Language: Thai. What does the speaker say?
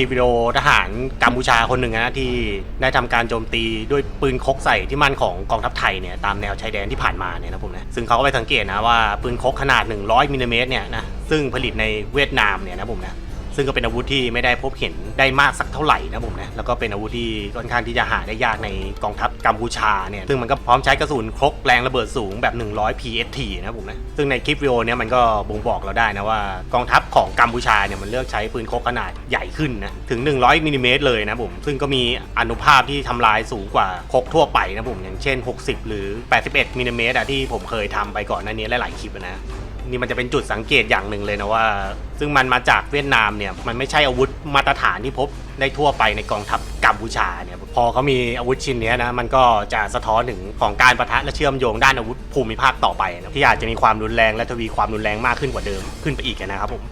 ลิปวิดีโอทหารกัมพูชาคนหนึ่งนะที่ได้ทำการโจมตีด้วยปืนคกใส่ที่มั่นของกองทัพไทยเนี่ยตามแนวชายแดนที่ผ่านมาเนี่ยนะผมนะซึ่งเขาก็ไปสังเกตนะว่าปืนคกขนาด 100มิลลิเมตรเนี่ยนะซึ่งผลิตในเวียดนามเนี่ยนะผมนะ ซึ่งก็เป็นอาวุธที่ไม่ได้พบเห็นได้มากสักเท่าไหร่นะผมนะแล้วก็เป็นอาวุธที่ค่อนข้างที่จะหาได้ยากในกองทัพกัมพูชาเนี่ยซึ่งมันก็พร้อมใช้กระสุนครกแรงระเบิดสูงแบบ 100 PST นะผมนะซึ่งในคลิปวิดีโอเนี่ยมันก็บ่งบอกเราได้นะว่ากองทัพของกัมพูชาเนี่ยมันเลือกใช้ปืนคกขนาดใหญ่ขึ้นนะถึง 100มิลลิเมตรเลยนะผมซึ่งก็มีอนุภาพที่ทำลายสูงกว่าคกทั่วไปนะผมอย่างเช่น 60 หรือ 81มิลลิเมตรอะที่ผมเคยทำไปก่อนหน้านี้หลายๆคลิปนะ นี่มันจะเป็นจุดสังเกตอย่างหนึ่งเลยนะว่า ซึ่งมันมาจากเวียดนามเนี่ยมันไม่ใช่อาวุธมาตรฐานที่พบได้ทั่วไปในกองทัพกัมพูชาเนี่ยพอเขามีอาวุธชิ้นนี้นะมันก็จะสะท้อนถึงของการประทะและเชื่อมโยงด้านอาวุธภูมิภาคต่อไปนะที่อาจจะมีความรุนแรงและทวีความรุนแรงมากขึ้นกว่าเดิมขึ้นไปอีกนะครับผม